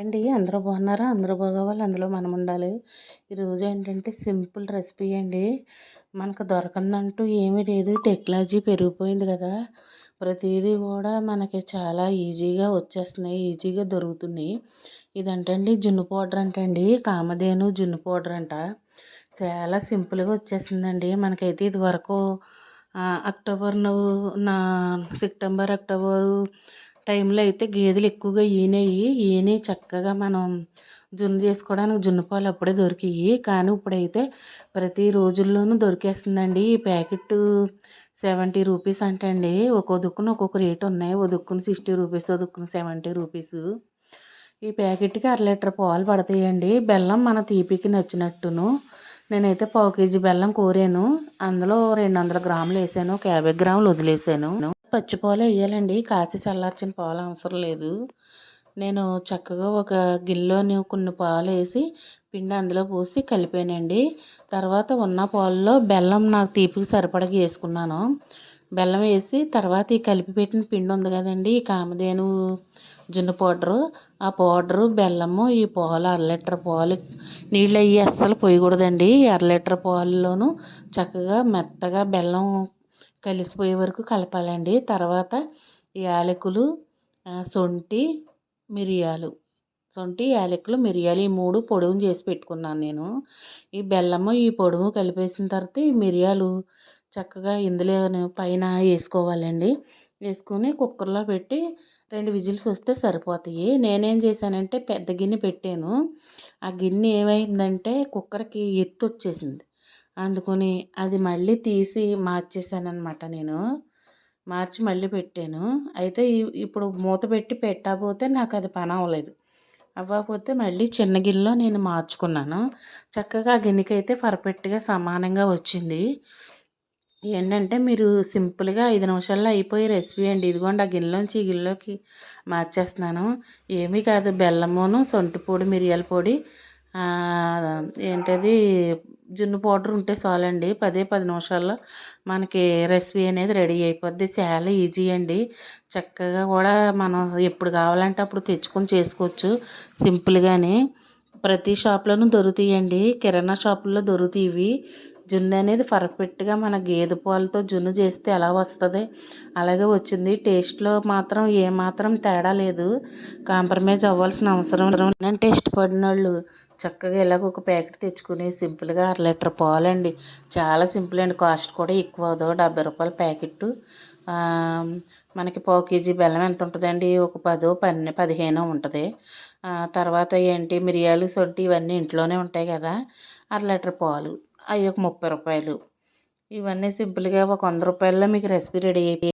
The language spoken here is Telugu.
అండి అందరూ బాగున్నారా? అందరూ బాగోవాలి? అందులో మనం ఉండాలి. ఈరోజు ఏంటంటే సింపుల్ రెసిపీ అండి. మనకు దొరకందంటూ ఏమీ లేదు. టెక్నాలజీ పెరిగిపోయింది కదా. ప్రతిదీ కూడా మనకి చాలా ఈజీగా వచ్చేస్తున్నాయి. ఈజీగా దొరుకుతున్నాయి. ఇదంటండి జున్ను పౌడర్ అంటండి. కామధేను జున్ను పౌడర్ అంట. చాలా సింపుల్గా వచ్చేసిందండి మనకైతే ఇది వరకు అక్టోబర్ నా సెప్టెంబర్ అక్టోబరు టైంలో అయితే గేదెలు ఎక్కువగా ఈనేయి. ఈని చక్కగా మనం జున్ను చేసుకోవడానికి జున్నుపాలు అప్పుడే దొరికాయి కానీ ఇప్పుడైతే ప్రతి రోజుల్లోనూ దొరికేస్తుందండి. ఈ ప్యాకెట్ సెవెంటీ రూపీస్ అంటండి. ఒక్కో దుక్కున ఒక్కొక్క రేటు ఉన్నాయి. ఓ దుక్కున సిక్స్టీ రూపీస్ ఓ దుక్కున సెవెంటీ రూపీస్. ఈ ప్యాకెట్కి అర లీటర్ పాలు పడతాయండి. బెల్లం మన తీపికి నచ్చినట్టును. నేనైతే పావు కేజీ బెల్లం కోరాను. అందులో రెండు వందల గ్రాములు వేసాను. ఒక యాభై గ్రాములు వదిలేసాను. పచ్చి పాలు వేయాలండి. కాచి చల్లార్చిన పాలు అవసరం లేదు. నేను చక్కగా ఒక గిన్నెలోని కొన్ని పాలు వేసి పిండి అందులో పోసి కలిపానండి. తర్వాత ఉన్న పాలలో బెల్లం నాకు తీపికి సరిపడగా వేసుకున్నాను. బెల్లం వేసి తర్వాత ఈ కలిపి పెట్టిన పిండి ఉంది కదండి ఈ కామధేను జున్ను పౌడరు. ఆ పౌడరు బెల్లము ఈ పాలు అర లీటర్ పాలు. నీళ్ళు అయ్యి అస్సలు పోయకూడదండి. అర లీటర్ పాలులోను చక్కగా మెత్తగా బెల్లం కలిసిపోయే వరకు కలపాలండి. తర్వాత యాలకులు శొంఠి మిరియాలు. శొంఠి యాలకులు మిరియాలు ఈ మూడు పొడుము చేసి పెట్టుకున్నాను నేను. ఈ బెల్లము ఈ పొడుము కలిపేసిన తర్వాత ఈ మిరియాలు చక్కగా ఇందులో పైన వేసుకోవాలండి. వేసుకొని కుక్కర్లో పెట్టి రెండు విజిల్స్ వస్తే సరిపోతాయి. నేనేం చేశానంటే పెద్ద గిన్నె పెట్టాను. ఆ గిన్నె ఏమైందంటే కుక్కర్కి ఎత్తు వచ్చేసింది. అందుకొని అది మళ్ళీ తీసి మార్చేసాను అనమాట నేను. మార్చి మళ్ళీ పెట్టాను. అయితే ఇప్పుడు మూత పెట్టి పెట్టకపోతే నాకు అది పని అవ్వలేదు. అవ్వకపోతే మళ్ళీ చిన్న గిన్నెలో నేను మార్చుకున్నాను. చక్కగా ఆ గిన్నెకి అయితే పర్ఫెక్ట్గా సమానంగా వచ్చింది. ఏంటంటే మీరు సింపుల్గా ఐదు నిమిషాల్లో అయిపోయే రెసిపీ అండి. ఇదిగోండి ఆ గిన్నెలోంచి ఈ గిన్నెలోకి మార్చేస్తున్నాను. ఏమీ కాదు బెల్లమును సొంటి పొడి మిరియాల పొడి ఏంటది? జున్ను పౌడర్ ఉంటే చాలండి. పదే పది నిమిషాల్లో మనకి రెసిపీ అనేది రెడీ అయిపోద్ది. చాలా ఈజీ అండి. చక్కగా కూడా మనం ఎప్పుడు కావాలంటే అప్పుడు తెచ్చుకొని చేసుకోవచ్చు. సింపుల్గానే. ప్రతి షాప్లోనూ దొరుకుతాయండి. కిరాణా షాపుల్లో దొరుకుతాయి ఇవి. జున్ను అనేది పర్ఫెక్ట్గా మన గేదె పాలతో జున్ను చేస్తే ఎలా వస్తుంది? అలాగే వచ్చింది. టేస్ట్లో మాత్రం ఏమాత్రం తేడా లేదు. కాంప్రమైజ్ అవ్వాల్సిన అవసరం అంటే ఇష్టపడిన వాళ్ళు చక్కగా ఇలాగ ఒక ప్యాకెట్ తెచ్చుకుని సింపుల్గా అర లీటర్ పాలండి. చాలా సింపుల్ అండి. కాస్ట్ కూడా ఎక్కువ అదో డెబ్బై రూపాయల ప్యాకెట్ మనకి పావు కేజీ బెల్లం ఎంత ఉంటుందండి? ఒక పదో పన్నె పదిహేను ఉంటుంది. తర్వాత ఏంటి? మిరియాలు సొంటి ఇవన్నీ ఇంట్లోనే ఉంటాయి కదా. అర లీటర్ పాలు. అవి ఒక ముప్పై రూపాయలు. ఇవన్నీ సింపుల్గా ఒక వంద రూపాయల్లో మీకు రెసిపీ రెడీ అయిపోయి